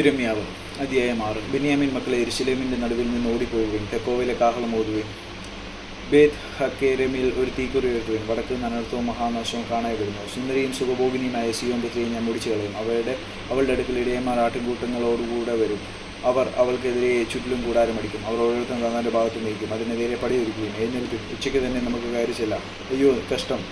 ഇരമ്യാവ് അധ്യായം ആറ് ബെന്യാമിൻ മക്കളെ എരിശിലേമിന്റെ നടുവിൽ നിന്ന് ഓടിപ്പോവുകയും തെക്കോവിലെ കാഹളം ഓതുകയും ബേത് ഹക്കേരമിൽ ഒരു തീക്കുറി ഉയർത്തുകയും വടക്ക് അനർത്ഥവും മഹാനാശവും കാണാൻ വരുന്നു സുന്ദരിയും സുഖഭോഗിനിയുമായ സിയോൻ പുത്രിയെ ഞാൻ മുടിച്ചു കളയും. അവരുടെ അവളുടെ അടുക്കൽ ഇടയന്മാർ ആട്ടിൻകൂട്ടങ്ങളോടുകൂടെ വരും. അവർ അവൾക്കെതിരെ ചുറ്റിലും കൂടാരം അടിക്കും അവർ ഓരോരുത്തരും തന്നാന്റെ ഭാഗത്ത് നയിക്കും അതിനെതിരെ പടിയൊരുക്കുകയും എഴുന്നേൽപ്പിക്കും ഉച്ചയ്ക്ക് തന്നെ നമുക്ക് കയറി ചെല്ലാം. അയ്യോ കഷ്ടം.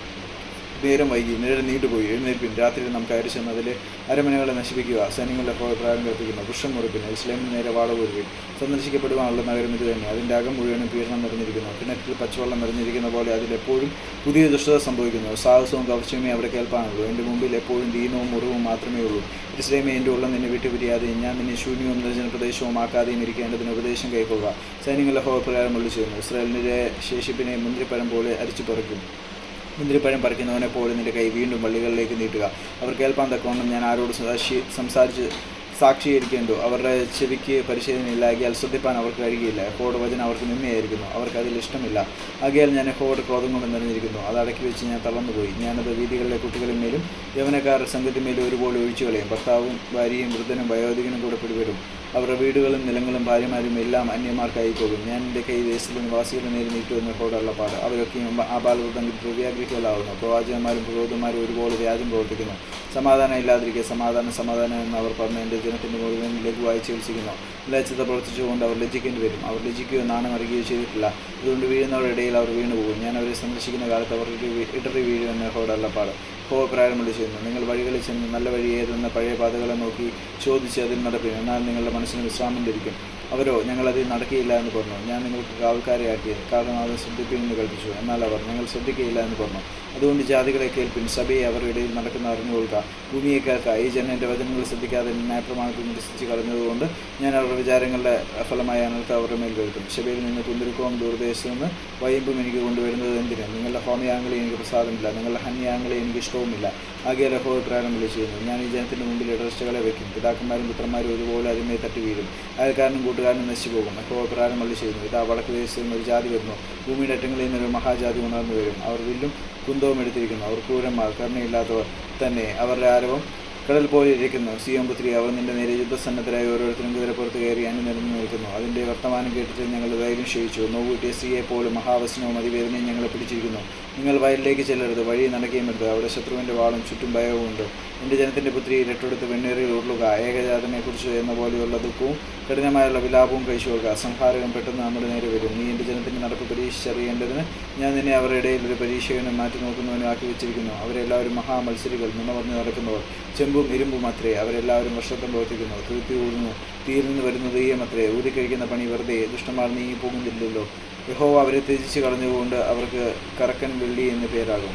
നേരം വൈകി നേരം നീണ്ടുപോയി. എഴുന്നേൽപ്പിൻ. രാത്രിയിൽ നാം കയറി ചെന്ന് അതിലെ അരമനകളെ നശിപ്പിക്കുക. സൈന്യങ്ങളുടെ അഭിപ്രായം കൽപ്പിക്കുന്നു വൃക്ഷം മുറിപ്പിന് ഇസ്ലാമിന് നേരെ വാളകൂരുവിൻ സന്ദർശിക്കപ്പെടുവാനുള്ള നഗരം ഇത് തന്നെ അതിന്റെ അകം മുഴുവനും പീഡനം നിറഞ്ഞിരിക്കുന്നു. കിണറ്റിൽ പച്ചവെള്ളം നിറഞ്ഞിരിക്കുന്ന പോലെ അതിലെപ്പോഴും പുതിയ ദുഷ്ടത സംഭവിക്കുന്നു. സാഹസവും കവർച്ചയുമേ അവിടെ കേൾപ്പാനുള്ളൂ എന്റെ മുമ്പിൽ എപ്പോഴും ദീനവും മുറിവും മാത്രമേ ഉള്ളൂ. ഇസ്ലേമേ എന്റെ ഉള്ളം നിന്നെ വിട്ടുപിരിയാതെ ഞാൻ നിന്നെ ശൂന്യവും നിർജന പ്രദേശവും ആക്കാതെയും ഇരിക്കേണ്ടതിന് ഉപദേശം കൈക്കൊള്ളുക. സൈന്യങ്ങളുടെ ഹോപ്രകാരം വിളിച്ചു ഇസ്രായേലിന്റെ ശേഷിപ്പിനെ മുന്തിരിപ്പഴം പോലെ അരിച്ചു പറിക്കും. മുന്തിരിപ്പഴം പറിക്കുന്നവനെ പോലെ നിന്റെ കൈ വീണ്ടും വള്ളികളിലേക്ക് നീട്ടുക. അവർ കേൾപ്പാൻ തക്കവണ്ണം ഞാൻ ആരോട് സാക്ഷി സംസാരിച്ച് സാക്ഷീകരിക്കേണ്ടു. അവരുടെ ചെവിക്ക് പരിശീലനയില്ലാകിയാൽ ശ്രദ്ധിപ്പാൻ അവർക്ക് കഴിയുകയില്ല. യഹോയുടെ വചനം അവർക്ക് നിന്നയായിരിക്കുന്നു അവർക്ക് അതിൽ ഇഷ്ടമില്ല. ആകിയാൽ ഞാൻ യഹോയുടെ ക്രോധം കൊണ്ട് നിറഞ്ഞിരിക്കുന്നു. അത് അടക്കി വെച്ച് ഞാൻ തളർന്നുപോയി. ഞാനത് വീതികളിലെ കുട്ടികളിന്മേലും യവനക്കാരുടെ സംഘത്തിന്മേലും ഒരുപോലെ ഒഴിച്ചു കളയും ഭർത്താവും ഭാര്യയും വൃദ്ധനും വയോധികനും കൂടെ പിടിപെടും. അവരുടെ വീടുകളും നിലങ്ങളും ഭാര്യമാരും എല്ലാം അന്യന്മാർക്കായി പോകും. ഞാൻ എന്റെ കൈ ദേശത്തിലെ നിവാസികളുടെ നേരെ നീട്ടു ഹോടുള്ള പാട്. അവരൊക്കെയും ആപാലവൃദ്ധം ദ്രവ്യാഗ്രഹികളാവുന്നു. പ്രവാചകന്മാരും പുരോഹിതന്മാരും ഒരുപോലെ വ്യാജം പ്രവർത്തിക്കുന്നു. സമാധാനം ഇല്ലാതിരിക്കുക സമാധാനം സമാധാനം എന്ന് അവർ പറഞ്ഞ് എന്റെ ജനത്തിന്റെ മുഴുവൻ ലഘുവായി ചികിത്സിക്കുന്നു. ലജ്ജത പ്രവർത്തിച്ചുകൊണ്ട് അവർ ലജ്ജിക്കേണ്ടി വരും. അവർ ലജ്ജിക്കുകയോ നാണം അറിയുകയോ ചെയ്തിട്ടില്ല. അതുകൊണ്ട് വീഴുന്നവരുടെ ഇടയിൽ അവർ വീണുപോകും. ഞാൻ അവരെ സന്ദർശിക്കുന്ന കാലത്ത് അവർ ഇടറി വീഴുമെന്ന് ഹോടുള്ള പാട്. പ്രാരംഭം ചെയ്യുന്നു. നിങ്ങൾ വഴികളിൽ ചെന്ന് നല്ല വഴി ഏതെന്ന പഴയ പാതകളെ നോക്കി ചോദിച്ച് അതിൽ നടപ്പിന് എന്നാൽ നിങ്ങളുടെ മനസ്സിന് വിശ്രാമം ലഭിക്കും. അവരോ ഞങ്ങളത് നടക്കുകയില്ല എന്ന് പറഞ്ഞു. ഞാൻ നിങ്ങൾക്ക് കാവൽക്കാരെ ആക്കി കാരണം അത് ശ്രദ്ധിപ്പിക്കുമെന്ന് കൽപ്പിച്ചു. എന്നാൽ അവർ ഞങ്ങൾ ശ്രദ്ധിക്കുകയില്ല എന്ന് പറഞ്ഞു. അതുകൊണ്ട് ജാതികളെ കേൾപ്പിൻ സഭയെ അവരുടെ ഇടയിൽ നടക്കുന്ന അറിഞ്ഞു കൊടുക്കുക ഭൂമിയെ കേൾക്കുക. ഈ ജനം എന്റെ വചനങ്ങൾ ശ്രദ്ധിക്കാതെ ന്യായപ്രമാണത്തിൽ നിരസിച്ച് കളഞ്ഞതുകൊണ്ട് ഞാൻ അവരുടെ വിചാരങ്ങളുടെ ഫലമായ അനർത്ഥം അവരുടെ മേൽ കേൾക്കും. ശബയിൽ നിന്ന് കുന്തിരുക്കവും ദൂരദേശത്ത് നിന്ന് വൈമ്പും എനിക്ക് കൊണ്ടുവരുന്നത് എന്തിന്? നിങ്ങളുടെ ഹോമയാങ്ങളെ എനിക്ക് പ്രസാദമില്ല. നിങ്ങളുടെ ഹന്യാങ്ങളെ എനിക്ക് ഇഷ്ടവുമില്ല. ആകെ ലഹോഭിപ്രായം വിളിച്ചിരുന്നു. വിളിച്ചു ഞാൻ ഈ ജനത്തിന്റെ മുമ്പിൽ ഇടർച്ചകളെ വയ്ക്കും. പിതാക്കന്മാരും പുത്രന്മാരും ഒരുപോലെ അതിമേ തട്ടി വീഴും അയൽക്കാരനും കൂട്ടുകാരനും നശിച്ചു പോകും അപ്പോൾ പ്രകാരം വിളി ചെയ്യുന്നു. ഇതാ വടക്ക് ദേശത്ത് നിന്ന് ഒരു ജാതി വരുന്നു. ഭൂമിയുടെ അറ്റങ്ങളിൽ നിന്നൊരു മഹാജാതി ഉണർന്നു വരും. അവർ വില്ലും കുന്തവും എടുത്തിരിക്കുന്നു. അവർ ക്രൂരന്മാർ കരുണയില്ലാത്തവർ തന്നെ അവരുടെ ആരവം കടൽ പോലെ ഇരിക്കുന്നു. സിയോം പുത്രി അവർ നിന്റെ നേരെ യുദ്ധസന്നദ്ധരായി ഓരോരുത്തരും കുതിരപ്പുറത്ത് കയറി അണിനിരന്നു നിൽക്കുന്നു. അതിന്റെ വർത്തമാനം കേട്ടിട്ട് ഞങ്ങൾ ധൈര്യം ക്ഷയിച്ചു. നോവൂട്ടിയ സിയെ പോലും മഹാവസനവും അതിവേദനയും ഞങ്ങളെ പിടിച്ചിരിക്കുന്നു. നിങ്ങൾ വയലിലേക്ക് ചെല്ലരുത്. വഴി നടക്കുകയും വരുത്. അവിടെ ശത്രുവിന്റെ വാളും ചുറ്റും ഭയവും ഉണ്ട് എന്റെ ജനത്തിന്റെ പുത്രി ഇരട്ടെടുത്ത് വെണ്ണേറിൽ ഉരുളുക. ഏകജാതനെക്കുറിച്ച് എന്ന പോലെയുള്ള ദുഃഖവും കഠിനമായുള്ള വിലാപവും കഴിച്ചുകൊള്ളുക. സംഹാരകം പെട്ടെന്ന് നമ്മുടെ നേരെ വരും. നീ എന്റെ ജനത്തിന്റെ നടപ്പ് പരീക്ഷിച്ചറിയേണ്ടതിന് ഞാൻ നിന്നെ അവരുടെ ഇടയിൽ ഒരു പരീക്ഷകനും മാറ്റി നോക്കുന്നവനും ആക്കി വെച്ചിരിക്കുന്നു. അവരെല്ലാവരും മഹാമത്സരികൾ നുണ പറഞ്ഞു നടക്കുന്നവർ ചെമ്പും ഇരുമ്പും അത്രേ. അവരെല്ലാവരും വർഷത്വം പ്രവർത്തിക്കുന്നു. തൃപ്തി ഊതുന്നു. നിന്ന് വരുന്നത് ഈയമത്രേ ഊതിക്കഴിക്കുന്ന പണി വെറുതെ. ദുഷ്ടമാർ നീങ്ങി പോകുന്നില്ലല്ലോ യഹോവ അവരെ ത്യജിച്ച് കളഞ്ഞുകൊണ്ട് അവർക്ക് കറക്കൻ വെള്ളി എന്ന് പേരാകും.